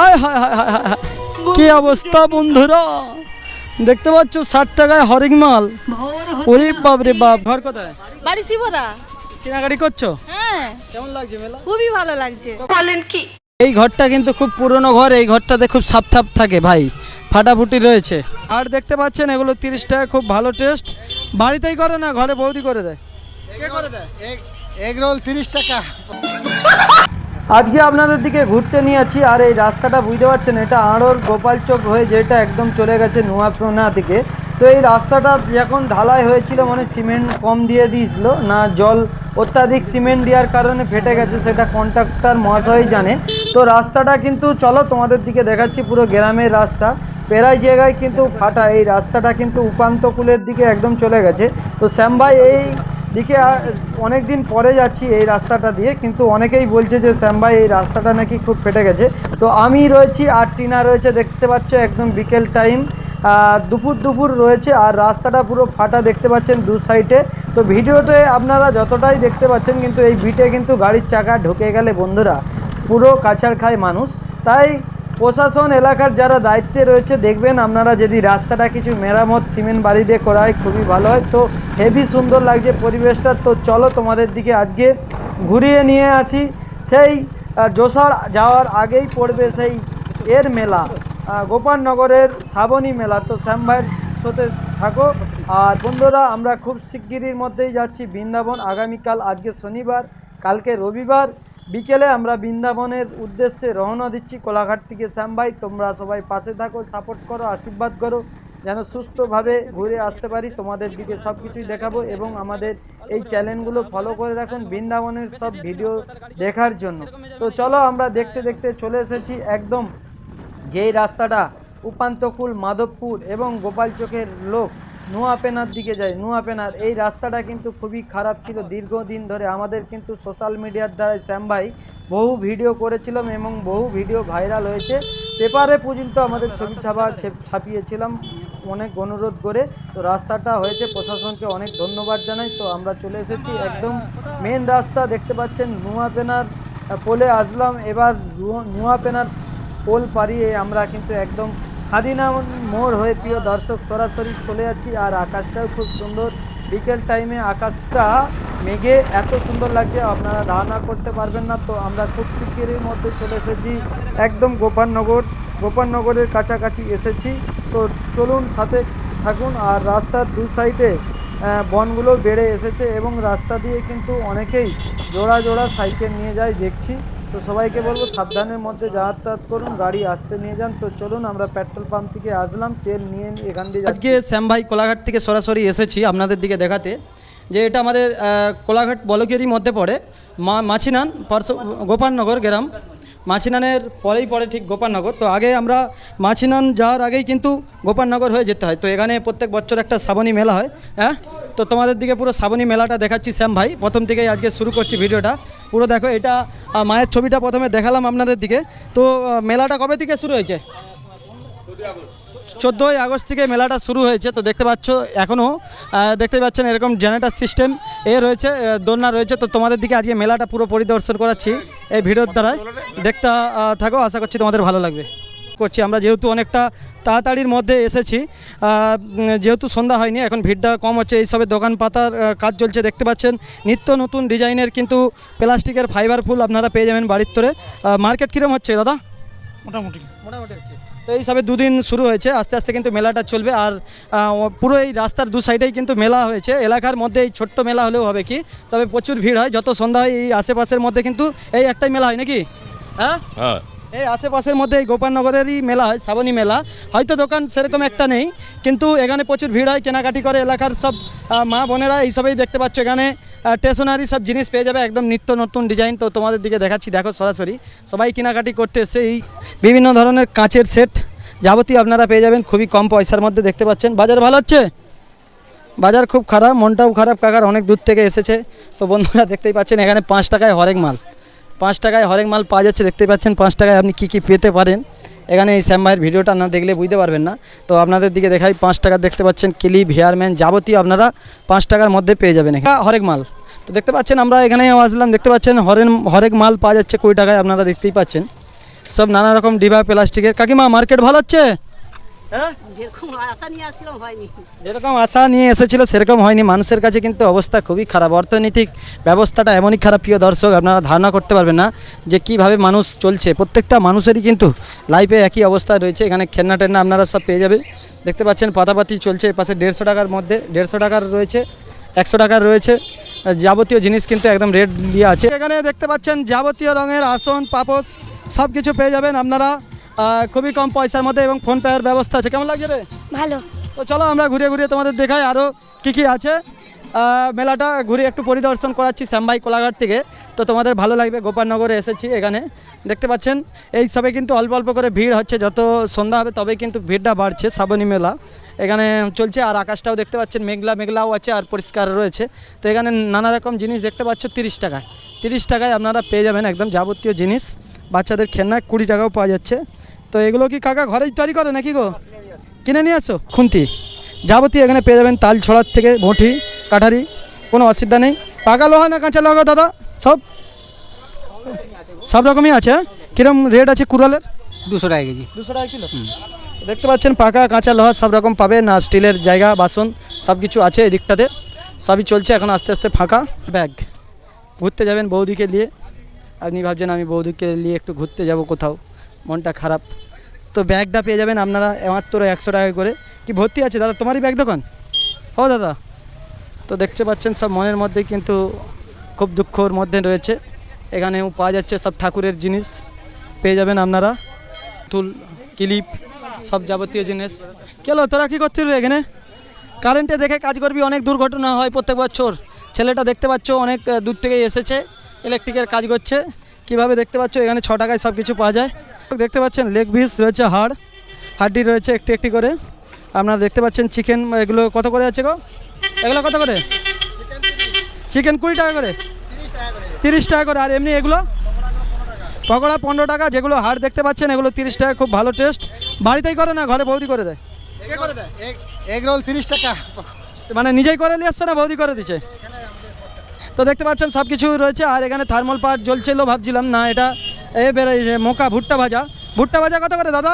আয় হায় হায় হায় হায়। কি অবস্থা বন্ধুরা? দেখতে পাচ্ছ ষাট টাকায় হরেক মাল। ওরে বাপ রে বাপ ঘর কোথায়? বাড়ি শিবরা। কেনাকাটি করছ? হ্যাঁ। কেমন লাগছে মেলা? খুবই ভালো লাগছে। এই ঘরটা কিন্তু খুব পুরনো ঘর এই ঘরটাতে খুব সাপ থাপ থাকে ভাই ফাটাফুটি রয়েছে। আর দেখতে পাচ্ছেন এগুলো তিরিশ টাকা খুব ভালো টেস্ট। বাড়িতেই করে না ঘরে বৌদি করে দেয়। কে করে দেয় এগ রোল তিরিশ টাকা। আজকে আপনাদের দিকে ঘুরতে নিয়ে আছি, আর এই রাস্তাটা বুঝতে পারছেন, এটা আড়োর গোপাল চোখ হয়ে যেটা একদম চলে গেছে নোয়াপোনা থেকে। তো এই রাস্তাটা যখন ঢালাই হয়েছিল মানে সিমেন্ট কম দিয়ে দিয়েছিল, না জল অত্যাধিক সিমেন্ট দেওয়ার কারণে ফেটে গেছে, সেটা কন্ট্রাক্টর মহাশয় জানে। তো রাস্তাটা কিন্তু, চলো তোমাদের দিকে দেখাচ্ছি পুরো গ্রামের রাস্তা। প্রায় জায়গায় কিন্তু ফাটা, এই রাস্তাটা কিন্তু উপান্তকুলের দিকে একদম চলে গেছে। তো শ্যাম ভাই, এই দিকে অনেক দিন পরে যাচ্ছি এই রাস্তাটা দিয়ে, কিন্তু অনেকেই বলছে যে, শ্যাম ভাই, এই রাস্তাটা নাকি খুব ফেটে গেছে। তো আমি রয়েছি আর টিনা রয়েছে, দেখতে পাচ্ছ একদম বিকেল টাইম। দুপুর দুপুর রয়েছে আর রাস্তাটা পুরো ফাটা, দেখতে পাচ্ছেন দু সাইডে। তো ভিডিওতে আপনারা যতটাই দেখতে পাচ্ছেন, কিন্তু এই ভিটে কিন্তু গাড়ির চাকা ঢুকে গেলে বন্ধুরা, পুরো কাছাড় খায় মানুষ। তাই প্রশাসন এলাকার যারা দায়িত্বে রয়েছে, দেখবেন আপনারা যদি রাস্তাটা কিছু মেরামত সিমেন্ট বাড়ি দিয়ে করা হয় খুবই ভালো হয়। তো হেভি সুন্দর লাগছে পরিবেশটা। তো চলো তোমাদের দিকে আজকে ঘুরিয়ে নিয়ে আসি। সেই জোসার যাওয়ার আগেই পড়বে সেই এর মেলা গোপালনগরের শ্রাবণী মেলা। তো শ্যাম ভাইয়ের সাথে থাকো। আর বন্ধুরা, আমরা খুব শিগগিরির মধ্যেই যাচ্ছি বৃন্দাবন। আগামীকাল, আজকে শনিবার, কালকে রবিবার। বিকেলে আমরা বৃন্দাবনের উদ্দেশ্যে রওনা দিচ্ছি। কোলাঘাট থেকে শ্যাম ভাই তোমরা সবাই পাশে থাকো, সাপোর্ট করো, আশীর্বাদ করো, যেন সুস্থভাবে ঘুরে আসতে পারি। তোমাদের দিকে সব কিছুই দেখাবো এবং আমাদের এই চ্যানেলগুলো ফলো করে রাখুন বৃন্দাবনের সব ভিডিও দেখার জন্য। তো চলো আমরা দেখতে দেখতে চলে এসেছি একদম যেই রাস্তাটা উপান্তকুল, মাধবপুর এবং গোপালচকের লোক। নোয়াপেনার দিকে যায় নোয়াপেনার এই রাস্তাটা কিন্তু খুবই খারাপ ছিল। দীর্ঘদিন ধরে আমাদের কিন্তু সোশ্যাল মিডিয়ার দ্বারা শ্যাম ভাই বহু ভিডিও করেছিলাম এবং বহু ভিডিও ভাইরাল হয়েছে। পেপারে পর্যন্ত আমাদের ছবি ছাপা ছেপ- ছাপিয়েছিলাম। অনেক অনুরোধ করে তো রাস্তাটা হয়েছে। প্রশাসনকে অনেক ধন্যবাদ জানাই। তো আমরা চলে এসেছি। একদম মেন রাস্তা দেখতে পাচ্ছেন। নোয়াপেনার পোলে আসলাম। এবার নুয়া- নোয়াপেনার পোল পাড়িয়ে আমরা কিন্তু একদম খাদিনা মোড় হয়ে প্রিয় দর্শক, সরাসরি চলে যাচ্ছি। আর আকাশটাও খুব সুন্দর। বিকেল টাইমে আকাশটা মেঘে এত সুন্দর লাগছে, আপনারা ধারণা করতে পারবেন না। তো আমরা খুব শিগগিরই মধ্যে চলে এসেছি। একদম গোপালনগর, গোপালনগরের কাছাকাছি এসেছি। তো চলুন, সাথে থাকুন। আর রাস্তার দু সাইডে বনগুলো বেড়ে এসেছে এবং রাস্তা দিয়ে কিন্তু অনেকেই জোড়া জোড়া সাইকেল নিয়ে যায়, দেখছি। তো সবাইকে বলব সাবধানের মধ্যে যাতায়াত করুন, গাড়ি আসতে নিয়ে যান। তো চলুন আমরা পেট্রোল পাম্প থেকে আসলাম, তেল নিয়ে এখান দিয়ে আজকে শ্যাম ভাই কোলাঘাট থেকে সরাসরি এসেছি আপনাদের দিকে দেখাতে, যে এটা আমাদের কোলাঘাট বলকেরই মধ্যে পড়ে। মা, মাছিনান পার্শ্ব গোপালনগর গ্রাম। মাছিনানের পরেই পরে ঠিক গোপালনগর। তো আগে আমরা মাছিনান যাওয়ার আগেই কিন্তু গোপালনগর হয়ে যেতে হয়। তো এখানে প্রত্যেক বছর একটা শ্রাবণী মেলা হয় হ্যাঁ? তো তোমাদের দিকে পুরো শ্রাবণী মেলাটা দেখাচ্ছি, শ্যাম ভাই। প্রথম থেকেই আজকে শুরু করছি ভিডিওটা। পুরো দেখো, এটা মায়ের ছবিটা প্রথমে দেখালাম আপনাদের দিকে। তো মেলাটা কবে থেকে শুরু হয়েছে? চোদ্দোই আগস্ট থেকে মেলাটা শুরু হয়েছে, তো দেখতে পাচ্ছ এখনও দেখতে পাচ্ছেন এরকম জেনারেটার সিস্টেম এ রয়েছে দোলনা রয়েছে। তো তোমাদের দিকে আজকে মেলাটা পুরো পরিদর্শন করাচ্ছি এই ভিডিওর দ্বারা দেখতে থাকো, আশা করছি তোমাদের ভালো লাগবে। করছি, আমরা যেহেতু অনেকটা তাড়াতাড়ির মধ্যে এসেছি। যেহেতু সন্ধ্যা হয়নি এখন ভিড়টা কম হচ্ছে। এই সবে দোকান পাতার কাজ চলছে দেখতে পাচ্ছেন। নিত্য নতুন ডিজাইনের কিন্তু প্লাস্টিকের ফাইবার ফুল আপনারা পেয়ে যাবেন বাড়ির তোরে। মার্কেট কীরকম হচ্ছে দাদা? মোটামুটি। মোটামুটি হচ্ছে। তো এই সবে দুদিন শুরু হয়েছে। আস্তে আস্তে কিন্তু মেলাটা চলবে। আর পুরো এই রাস্তার দু সাইডেই কিন্তু মেলা হয়েছে। এলাকার মধ্যে এই ছোট্ট মেলা হলেও হবে কি? তবে প্রচুর ভিড় হয়। যত সন্ধ্যা হয় এই আশেপাশের মধ্যে কিন্তু এই একটাই মেলা হয় নাকি? হ্যাঁ? হ্যাঁ। এই আশেপাশের মধ্যে এই গোপালনগরেরই মেলা হয়, শ্রাবণী মেলা। হয়তো দোকান সেরকম একটা নেই, কিন্তু এখানে প্রচুর ভিড় হয়, কেনাকাটি করে এলাকার সব মা বোনেরা এইসবই দেখতে পাচ্ছ এখানে। স্টেশনারি সব জিনিস পেয়ে যাবে, একদম নিত্য নতুন ডিজাইন তো তোমাদের দিকে দেখাচ্ছি, দেখো সরাসরি। সবাই কেনাকাটি করতে এসছে। এই বিভিন্ন ধরনের কাঁচের সেট যাবতীয় আপনারা পেয়ে যাবেন, খুবই কম পয়সার মধ্যে দেখতে পাচ্ছেন। বাজার ভালো হচ্ছে? বাজার খুব খারাপ, মনটাও খারাপ, কাকার অনেক দূর থেকে এসেছে। তো বন্ধুরা দেখতেই পাচ্ছেন, এখানে পাঁচ টাকায় হরেক মাল। পাঁচ টাকায় হরেক মাল পাওয়া যাচ্ছে দেখতে পাচ্ছেন পাঁচ টাকায় আপনি কী কী পেতে পারেন। এখানে এই শ্যাম ভাইয়ের ভিডিওটা না দেখলে বুঝতে পারবেন না। তো আপনাদের দিকে দেখাই, পাঁচ টাকা দেখতে পাচ্ছেন ক্লিপ, হেয়ারম্যান যাবতীয় আপনারা পাঁচ টাকার মধ্যে পেয়ে যাবেন হরেক মাল। তো দেখতে পাচ্ছেন আমরা এখানে আসলাম দেখতে পাচ্ছেন হরেন, হরেক মাল পাওয়া যাচ্ছে কুড়ি টাকায় আপনারা দেখতেই পাচ্ছেন। সব নানা রকম ডিবা প্লাস্টিকের। কাকিমা মার্কেট ভালো হচ্ছে যেরকম আশা নিয়ে যেরকম আশা নিয়ে এসেছিল সেরকম হয়নি। মানুষের কাছে কিন্তু অবস্থা খুবই খারাপ। অর্থনৈতিক ব্যবস্থাটা এমনই খারাপ প্রিয় দর্শক আপনারা ধারণা করতে পারবেন না যে কীভাবে মানুষ চলছে। প্রত্যেকটা মানুষেরই কিন্তু লাইফে একই অবস্থা রয়েছে। এখানে খেলনা টেন্না আপনারা সব পেয়ে যাবেন। দেখতে পাচ্ছেন পাতাপাতি চলছে। এপাশে দেড়শো টাকার মধ্যে দেড়শো টাকার রয়েছে একশো টাকার রয়েছে। যাবতীয় জিনিস কিন্তু একদম রেট দিয়ে আছে। এখানে দেখতে পাচ্ছেন যাবতীয় রঙের আসন পাপোশ সব কিছু পেয়ে যাবেন আপনারা। খুবই কম পয়সার মধ্যে এবং ফোন পেয়ের ব্যবস্থা আছে। কেমন লাগছে রে? ভালো। তো চলো আমরা ঘুরে ঘুরে তোমাদের দেখাই আরও কী কী আছে। মেলাটা ঘুরে একটু পরিদর্শন করাচ্ছি শ্যামবাই কোলাঘাট থেকে। তো তোমাদের ভালো লাগবে গোপালনগরে এসেছি এখানে। দেখতে পাচ্ছেন এই সবে কিন্তু অল্প অল্প করে ভিড় হচ্ছে যত সন্ধ্যা হবে তবেই কিন্তু ভিড়টা বাড়ছে শ্রাবণী মেলা। এখানে চলছে আর আকাশটাও দেখতে পাচ্ছেন মেঘলা মেঘলাও আছে আর পরিষ্কার রয়েছে। তো এখানে নানা রকম জিনিস দেখতে পাচ্ছ তিরিশ টাকায়। তিরিশ টাকায় আপনারা পেয়ে যাবেন একদম যাবতীয় জিনিস। বাচ্চাদের খেলনা কুড়ি টাকাও পাওয়া যাচ্ছে। তো এগুলো কি কাকা ঘরেই তৈরি করে নাকি গো? কিনে নিয়ে আসো খুন্তি। যাবতীয় এখানে পেয়ে যাবেন তাল ছড়ার থেকে বঁটি কাঠারি কোনো অসুবিধা নেই। পাকা লোহা না কাঁচা লোহা দাদা? সব? সব রকমই আছে হ্যাঁ? কিরম রেট আছে কুড়ালের? দুশো টাকা কেজি। দুশো টাকা কিলো? দেখতে পাচ্ছেন পাকা কাঁচা লোহা সব রকম পাবে না স্টিলের জায়গা বাসন সব কিছু আছে এই দিকটাতে সবই চলছে এখন আস্তে আস্তে ফাঁকা ব্যাগ। ঘুরতে যাবেন বৌদিকে নিয়ে। আপনি ভাবছেন আমি বৌদিকে নিয়ে একটু ঘুরতে যাব কোথাও? মনটা খারাপ। তো ব্যাগটা পেয়ে যাবেন আপনারা মাত্র একশো টাকা করে। কি ভর্তি আছে দাদা? তোমারই ব্যাগ দোকান? ও দাদা। তো দেখতে পাচ্ছেন সব মনের মধ্যে কিন্তু খুব দুঃখর মধ্যে রয়েছে। এখানেও পাওয়া যাচ্ছে সব ঠাকুরের জিনিস। পেয়ে যাবেন আপনারা। তুল, ক্লিপ, সব যাবতীয় জিনিস। কেলো, তোরা কী করছিস রে এখানে? কারেন্টে দেখে কাজ করবি, অনেক দুর্ঘটনা হয় প্রত্যেক বছর। ছেলেটা দেখতে পাচ্ছ, অনেক দূর থেকে এসেছে। ইলেকট্রিকের কাজ করছে। কীভাবে দেখতে পাচ্ছ এখানে ছ টাকায় সব কিছু পাওয়া যায়। দেখতে পাচ্ছেন লেগ পিস রয়েছে হাড়। হাড্ডি রয়েছে একটি একটি করে। আপনারা দেখতে পাচ্ছেন চিকেন এগুলো কত করে আছে গো? এগুলো কত করে? চিকেন কুড়ি টাকা করে। তিরিশ টাকা করে। আর এমনি এগুলো? পকোড়া পনেরো টাকা যেগুলো হাড় দেখতে পাচ্ছেন এগুলো তিরিশ টাকা খুব ভালো টেস্ট। বাড়িতেই করে না ঘরে বৌদি করে দেয়? এগ রোল তিরিশ টাকা। মানে নিজেই করে নিয়ে আসছে না বৌদি করে দিচ্ছে? তো দেখতে পাচ্ছেন সব কিছু রয়েছে আর এখানে থার্মাল পার্ক জ্বলছিল ভাবছিলাম না এটা এ বেরোয় মোকা ভুট্টা ভাজা। ভুট্টা ভাজা কত করে দাদা?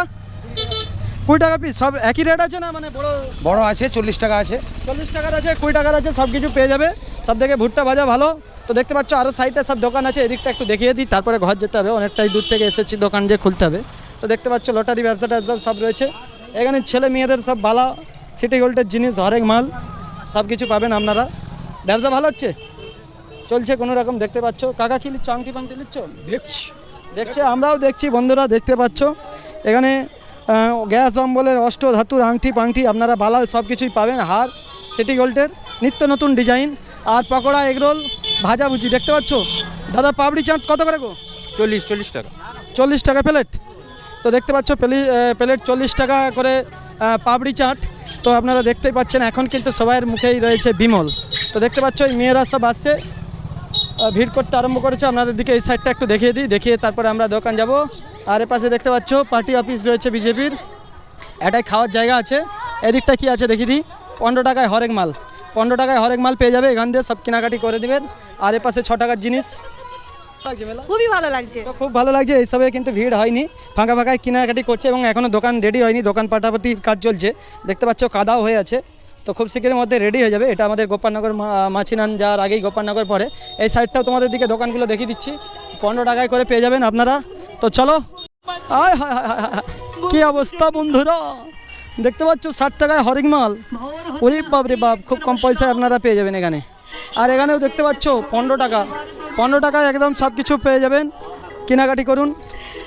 কুড়ি টাকা পিস সব একই রেট আছে না মানে বড়? বড় আছে চল্লিশ টাকা আছে। চল্লিশ টাকার আছে কুড়ি টাকার আছে সব কিছু পেয়ে যাবে। সব থেকে ভুট্টা ভাজা ভালো। তো দেখতে পাচ্ছ আরও সাইডে সব দোকান আছে এদিকটা একটু দেখিয়ে দিই তারপরে ঘর যেতে হবে অনেকটাই দূর থেকে এসেছি দোকান যে খুলতে হবে। তো দেখতে পাচ্ছ লটারি ব্যবসাটা একদম সব রয়েছে। এখানে ছেলে মেয়েদের সব বালা সিটি গোল্ডের জিনিস হরেক মাল সব কিছু পাবেন আপনারা। ব্যবসা ভালো হচ্ছে? চলছে কোনো রকম দেখতে পাচ্ছ। কাকা কি লিচ্ছ আংটি পাংটি লিচ্ছ দেখছি। দেখছে? আমরাও দেখছি বন্ধুরা দেখতে পাচ্ছ। এখানে গ্যাস অম্বলের অষ্ট ধাতুর আংটি পাংটি আপনারা বালা সব কিছুই পাবেন। হার সিটি গোল্ডের নিত্য নতুন ডিজাইন। আর পকোড়া এগরোল ভাজাভুজি দেখতে পাচ্ছ? দাদা পাপড়ি চাট কত করে গো? চল্লিশ চল্লিশ টাকা। চল্লিশ টাকা প্লেট? তো দেখতে পাচ্ছ প্লেট প্লেট চল্লিশ টাকা করে পাপড়ি চাট। তো আপনারা দেখতেই পাচ্ছেন এখন কিন্তু সবাইয়ের মুখেই রয়েছে বিমল। তো দেখতে পাচ্ছ এই মেয়েরা সব আসছে। ভিড় করতে আরম্ভ করেছে। আপনাদের দিকে এই সাইডটা একটু দেখিয়ে দিই। দেখিয়ে তারপরে আমরা দোকান যাব। আর এ পাশে দেখতে পাচ্ছ পার্টি অফিস রয়েছে বিজেপির। এটাই খাওয়ার জায়গা আছে। এদিকটা কি আছে দেখি দিই। পনেরো টাকায় হরেক মাল। পনেরো টাকায় হরেক মাল পেয়ে যাবে। এখান দিয়ে সব কেনাকাটি করে দিবেন। আর এ পাশে ছ টাকার জিনিস। খুবই ভালো লাগছে। খুব ভালো লাগছে। এইসবে কিন্তু ভিড় হয়নি। ফাঁকা ফাঁকায় কেনাকাটি করছে এবং এখনও দোকান রেডি হয়নি। দোকান পাটাপাতির কাজ চলছে। দেখতে পাচ্ছ কাদাও হয়ে আছে। তো খুব শীঘ্রের মধ্যে রেডি হয়ে যাবে। এটা আমাদের গোপালনগর মাছিনান যাওয়ার আগেই গোপালনগর পরে। এই সাইডটাও তোমাদের দিকে দোকানগুলো দেখিয়ে দিচ্ছি। পনেরো টাকায় করে পেয়ে যাবেন আপনারা। তো চলো। হায়। কি অবস্থা বন্ধুরা? দেখতে পাচ্ছ, ষাট টাকায় হরিক মাল ওরে বাপ রে বাপ, খুব কম পয়সায় আপনারা পেয়ে যাবেন এখানে। আর এখানেও দেখতে পাচ্ছ, পনেরো টাকা। পনেরো টাকায় একদম সব কিছু পেয়ে যাবেন। কেনাকাটি করুন।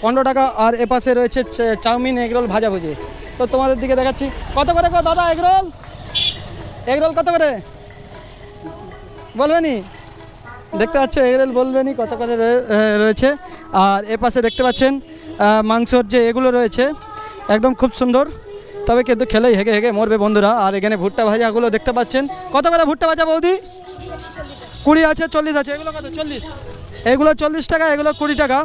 পনেরো টাকা আর এপাশে রয়েছে চাউমিন, এগরোল ভাজাভুজি। তো তোমাদের দিকে দেখাচ্ছি। কত করে দাদা, এগরোল? এগরোল কত করে? বলবেনি? দেখতে পাচ্ছ এগ এগরোল বলবেনি কত করে রয়েছে। আর এপাশে দেখতে পাচ্ছেন মাংসর যে এগুলো রয়েছে, একদম খুব সুন্দর। তবে কিন্তু খেলেই হেগে হেগে মরবে বন্ধুরা। আর এখানে ভুট্টা ভাজাগুলো দেখতে পাচ্ছেন। কত করে ভুট্টা ভাজা বৌদি? কুড়ি আছে, চল্লিশ আছে। এগুলো কত? চল্লিশ। এগুলো চল্লিশ টাকা, এগুলো কুড়ি টাকা।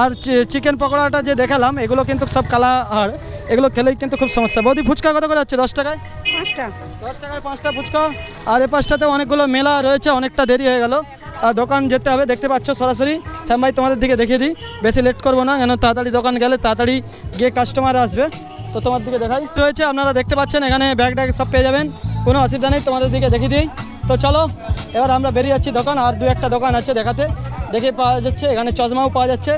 আর চিকেন পকোড়াটা যে দেখালাম, এগুলো কিন্তু সব কালা আর এগুলো খেলেই কিন্তু খুব সমস্যা। বৌদি ফুচকা কত করে হচ্ছে? দশ টাকায়? পাঁচটা। দশ টাকায় পাঁচটা ফুচকা। আর এ পাঁচটাতে অনেকগুলো মেলা রয়েছে অনেকটা দেরি হয়ে গেল। আর দোকান যেতে হবে দেখতে পাচ্ছ সরাসরি। শ্যাম ভাই তোমাদের দিকে দেখিয়ে দিই। বেশি লেট করব না কেন তাড়াতাড়ি দোকান গেলে তাড়াতাড়ি গিয়ে কাস্টমার আসবে। তো তোমার দিকে দেখাই। রয়েছে আপনারা দেখতে পাচ্ছেন এখানে ব্যাগ ট্যাগ সব পেয়ে যাবেন। কোনো অসুবিধা নেই তোমাদের দিকে দেখিয়ে দিই। তো চলো এবার আমরা বেরিয়ে যাচ্ছি দোকান। আর দু একটা দোকান আছে দেখাতে। দেখে পাওয়া যাচ্ছে এখানে চশমাও পাওয়া যাচ্ছে।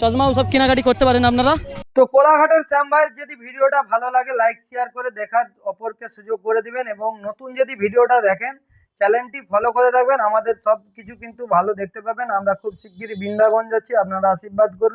চশমাও সব কেনাকাটি করতে পারেন আপনারা। তো কোলাঘাটের শ্যাম ভাইয়ের যদি ভিডিওটা ভালো লাগে লাইক শেয়ার করে দেখার অপরকে সুযোগ করে দিবেন এবং নতুন যদি ভিডিওটা দেখেন চ্যানেলটি ফলো করে রাখবেন। আমাদের সব কিছু কিন্তু ভালো দেখতে পাবেন। আমরা খুব শিগগিরই বৃন্দাবন যাচ্ছি। আপনারা আশীর্বাদ করুন।